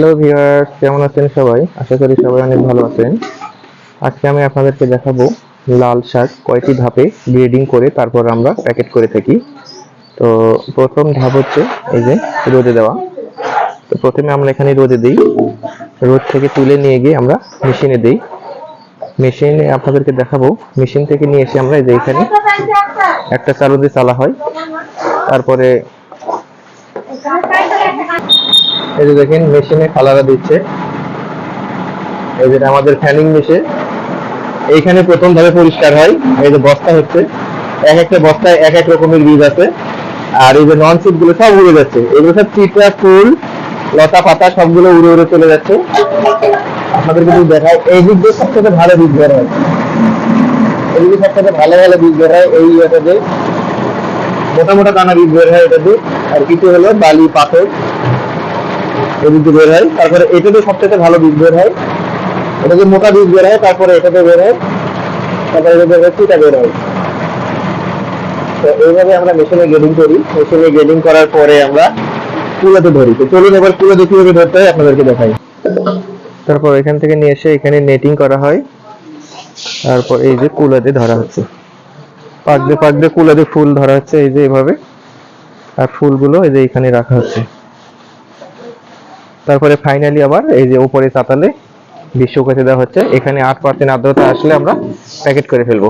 Hello viewers, কেমন আছেন সবাই? আশা করি সবাই অনেক ভালো আছেন। আজকে আমি আপনাদেরকে দেখাবো লাল শাক, কয়টি ধাপে গ্রেডিং করে তারপর আমরা প্যাকেট করে থাকি। তো প্রথম ধাপ হচ্ছে এই যে রোদে দেওয়া। তো প্রথমে আমরা এখানে রোদে দিই। রোদ থেকে তুলে নিয়ে গিয়ে আমরা মেশিনে দিই। মেশিনে আপনাদেরকে দেখাবো। মেশিন থেকে নিয়ে এসে আমরা এই যে এখানে একটা চালু দিয়ে চালা হয়। তারপরে এই যে দেখেন মেশিনে দিচ্ছে। এই যে আমাদের ফ্যানিং মেশিন এইখানে প্রথম ধাপে পরিষ্কার হয়। এই যে বস্তা হচ্ছে। এক একটা বস্তায় এক এক রকমের বীজ আছে। আর এই যে নন সিটগুলো সব উড়ে যাচ্ছে। এগুলো সব চিটরা ফুল, লতা পাতা সবগুলো উড়ে উড়ে চলে যাচ্ছে। আপনাদেরকে যদি দেখায় এই দিক দিয়ে সবথেকে ভালো বীজ বের হয়। এই দিকে সবথেকে ভালো ভালো বীজ বের হয়, এই মোটা মোটা দানা বীজ বের হয় এটাতে আর কিছু হলো বালি, পাথর, এদিকে বের হয়। তারপরে এটাতে সবথেকে ভালো বীজ বের হয়। এটাতে মোটা বীজ বের হয়, তারপরে এটাতে বের হয়। তারপরে এটা বের হয় চিটা বের হয়। তো এইভাবে আমরা মেশিনে গ্রেডিং করি। মেশিনে গ্রেডিং করার পরে আমরা কুলোতে ধরি। তো চলুন এবার কুলোতে কীভাবে ধরতে হয় আপনাদেরকে দেখাই। তারপর এখান থেকে নিয়ে এসে এখানে নেটিং করা হয়। তারপর এই যে কুলাতে ধরা হচ্ছে। পাকতে পাকতে কুলাতে ফুল ধরা হচ্ছে, এই যে এইভাবে। আর ফুলগুলো এই যে এখানে রাখা হচ্ছে। তারপরে ফাইনালি আবার এই যে উপরে চাতালে বিশ্ব শুকাতে দেওয়া হচ্ছে। এখানে আট পার্সেন্ট আর্দ্রতা আসলে আমরা প্যাকেট করে ফেলব।